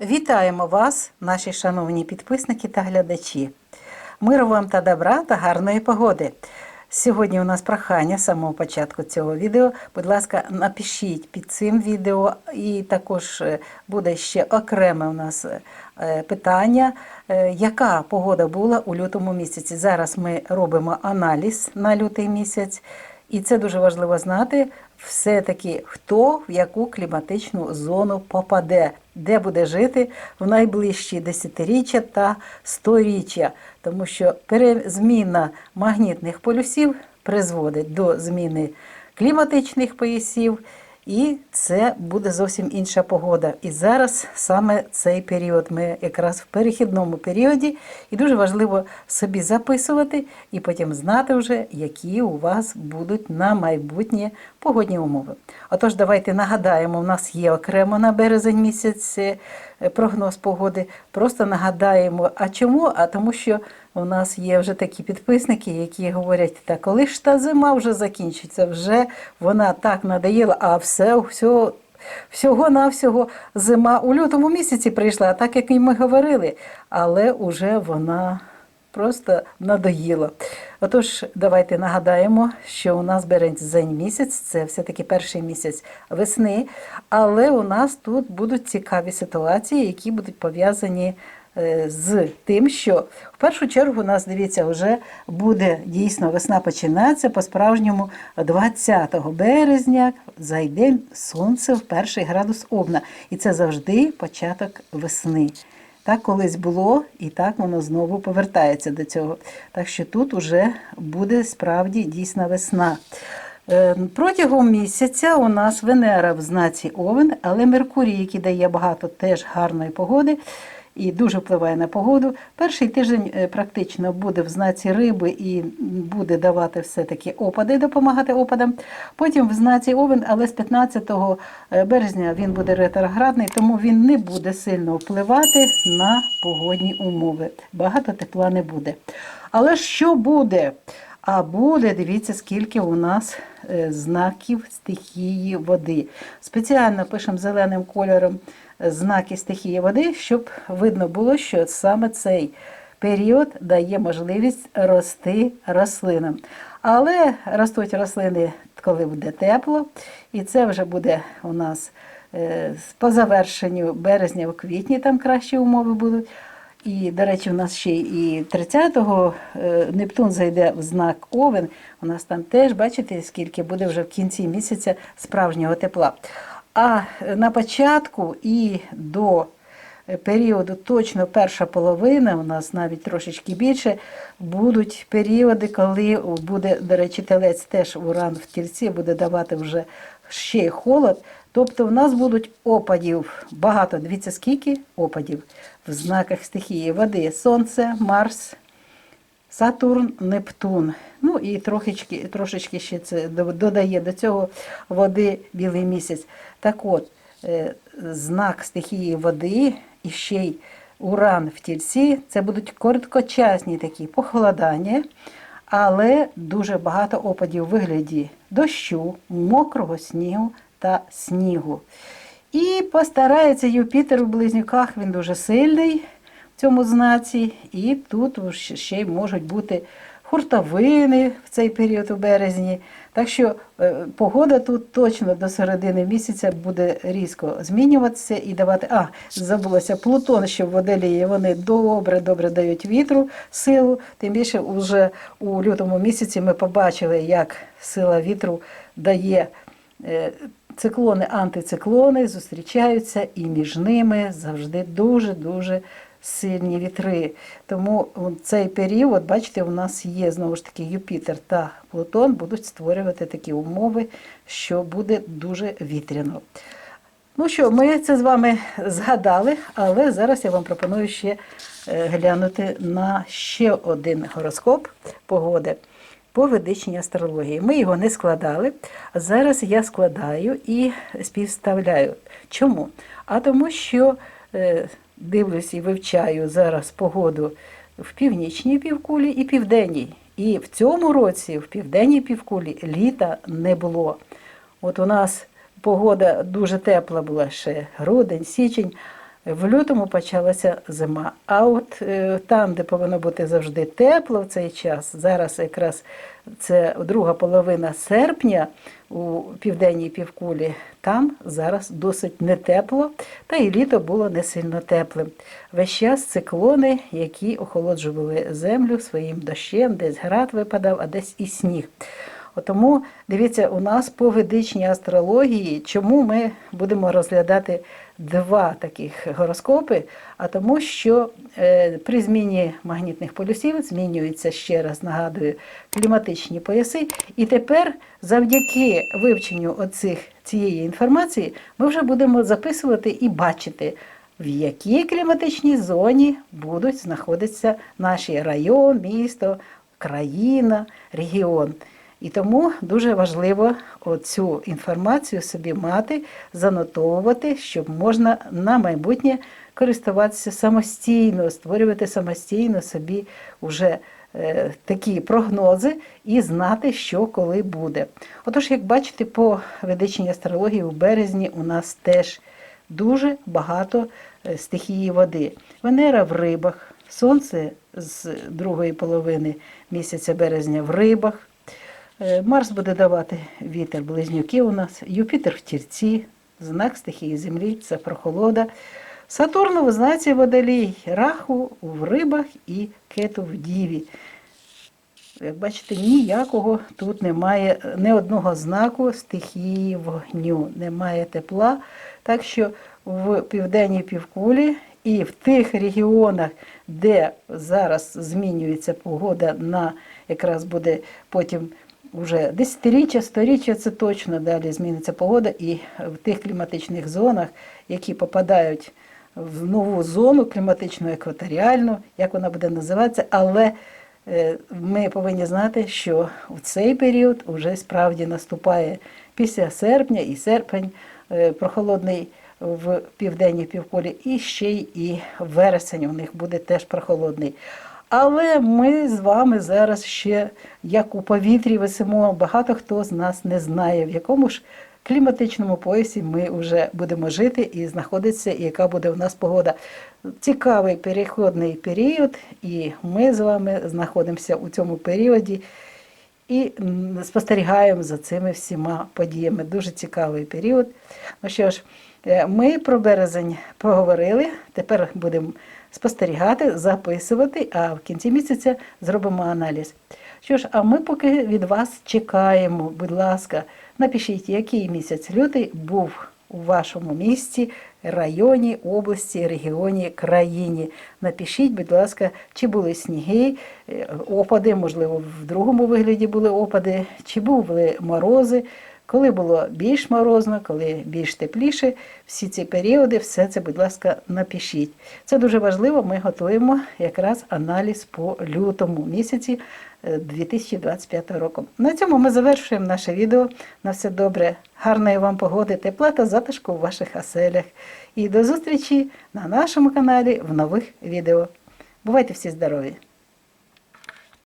Вітаємо вас, наші шановні підписники та глядачі. Миру вам та добра та гарної погоди. Сьогодні у нас прохання з самого початку цього відео. Будь ласка, напишіть під цим відео, і також е, буде ще окреме у нас е, питання, е, яка погода була у лютому місяці. Зараз ми робимо аналіз на лютий місяць, і це дуже важливо знати. Все-таки хто в яку кліматичну зону попаде, де буде жити в найближчі десятиріччя та сторіччя, тому що перезміна магнітних полюсів призводить до зміни кліматичних поясів, і це буде зовсім інша погода. І зараз саме цей період. Ми якраз в перехідному періоді, і дуже важливо собі записувати і потім знати вже, які у вас будуть на майбутнє погодні умови. Отож, давайте нагадаємо, у нас є окремо на березень місяць е, прогноз погоди. Просто нагадаємо, а чому? А тому, що у нас є вже такі підписники, які говорять, та коли ж та зима вже закінчиться, вже вона так надоїла, а все, все всього-навсього зима у лютому місяці прийшла, так як і ми говорили, але вже вона просто надоїла. Отож, давайте нагадаємо, що у нас березень місяць, це все-таки перший місяць весни, але у нас тут будуть цікаві ситуації, які будуть пов'язані е, з тим, що в першу чергу у нас, дивіться, вже буде дійсно весна починається по-справжньому 20 березня зайде сонце в перший градус Овна. І це завжди початок весни. Так колись було, і так воно знову повертається до цього. Так що тут уже буде справді дійсна весна. Е, Протягом місяця у нас Венера в знаці Овен, але Меркурій, який дає багато теж гарної погоди і дуже впливає на погоду. Перший тиждень е, практично буде в знаці риби і буде давати все-таки опади, допомагати опадам. Потім в знаці Овен, але з 15 березня він буде ретроградний, тому він не буде сильно впливати на погодні умови. Багато тепла не буде. Але що буде? А буде, дивіться, скільки у нас е, знаків стихії води. Спеціально пишемо зеленим кольором е, знаки стихії води, щоб видно було, що саме цей період дає можливість рости рослинам. Але ростуть рослини, коли буде тепло, і це вже буде у нас е, по завершенню березня, в квітні там кращі умови будуть. І, до речі, у нас ще і 30-го е, Нептун зайде в знак Овен. У нас там теж, бачите, скільки буде вже в кінці місяця справжнього тепла. А на початку і до періоду точно перша половина, у нас навіть трошечки більше, будуть періоди, коли буде, до речі, телець теж уран в тільці, буде давати вже ще й холод. Тобто в нас будуть опадів багато. Дивіться, скільки опадів в знаках стихії води: Сонце, Марс, Сатурн, Нептун. Ну і трошечки, трошечки ще це додає до цього води білий місяць. Так от, е, знак стихії води і ще й уран в тільці це будуть короткочасні такі похолодання, але дуже багато опадів у вигляді дощу, мокрого снігу та снігу. І постарається Юпітер у близнюках, він дуже сильний цьому знаці, і тут ще й можуть бути хуртовини в цей період у березні. Так що е, погода тут точно до середини місяця буде різко змінюватися і давати. А, забулося, Плутон, що в водолії, вони добре-добре дають вітру силу. Тим більше вже у лютому місяці ми побачили, як сила вітру дає. е, Циклони, антициклони зустрічаються, і між ними завжди дуже-дуже сильні вітри. Тому цей період, бачите, у нас є знову ж таки Юпітер та Плутон будуть створювати такі умови, що буде дуже вітряно. Ну що, ми це з вами згадали, але зараз я вам пропоную ще е, глянути на ще один гороскоп погоди по ведичній астрології. Ми його не складали, а зараз я складаю і співставляю. Чому? А тому, що е, дивлюсь і вивчаю зараз погоду в північній півкулі і південній. І в цьому році в південній півкулі літа не було. От у нас погода дуже тепла була ще грудень, січень. В лютому почалася зима. А от е, там, де повинно бути завжди тепло в цей час, зараз якраз це друга половина серпня у південній півкулі, там зараз досить не тепло, та і літо було не сильно теплим. Весь час циклони, які охолоджували землю своїм дощем, десь град випадав, а десь і сніг. Тому дивіться, у нас по ведичній астрології, чому ми будемо розглядати два таких гороскопи? А тому, що е, при зміні магнітних полюсів змінюються ще раз, нагадую, кліматичні пояси. І тепер, завдяки вивченню оцих, цієї інформації, ми вже будемо записувати і бачити, в якій кліматичній зоні будуть знаходитися наші район, місто, країна, регіон. І тому дуже важливо цю інформацію собі мати, занотовувати, щоб можна на майбутнє користуватися самостійно, створювати самостійно собі вже е, такі прогнози і знати, що коли буде. Отож, як бачите, по ведичній астрології у березні у нас теж дуже багато е, стихії води. Венера в рибах, сонце з другої половини місяця березня в рибах. Е, Марс буде давати вітер близнюки у нас, Юпітер в тірці, знак стихії Землі це прохолода. Сатурн у знаці водолій, раху в рибах і кету в діві. Як бачите, ніякого тут немає ні одного знаку стихії вогню, немає тепла. Так що в південній півкулі і в тих регіонах, де зараз змінюється погода, на якраз буде потім вже десятиріччя, сторіччя, це точно далі зміниться погода, і в тих кліматичних зонах, які попадають в нову зону кліматичну, екваторіальну, як вона буде називатися, але е, ми повинні знати, що в цей період вже справді наступає після серпня і серпень е, прохолодний в південній півколі, і ще й і вересень у них буде теж прохолодний. Але ми з вами зараз ще як у повітрі висимо. Багато хто з нас не знає, в якому ж кліматичному поясі ми вже будемо жити і знаходитися, і яка буде у нас погода. Цікавий переходний період, і ми з вами знаходимося у цьому періоді і спостерігаємо за цими всіма подіями. Дуже цікавий період. Ну що ж, е, ми про березень поговорили. Тепер будемо спостерігати, записувати, а в кінці місяця зробимо аналіз. Що ж, а ми поки від вас чекаємо, будь ласка, напишіть, який місяць лютий був у вашому місті, районі, області, регіоні, країні. Напишіть, будь ласка, чи були сніги, е, опади, можливо, в другому вигляді були опади, чи були морози. Коли було більш морозно, коли більш тепліше, всі ці періоди, все це, будь ласка, напишіть. Це дуже важливо. Ми готуємо якраз аналіз по лютому місяці е, 2025 року. На цьому ми завершуємо наше відео. На все добре, гарної вам погоди, тепла та затишку у ваших оселях. І до зустрічі на нашому каналі в нових відео. Бувайте всі здорові!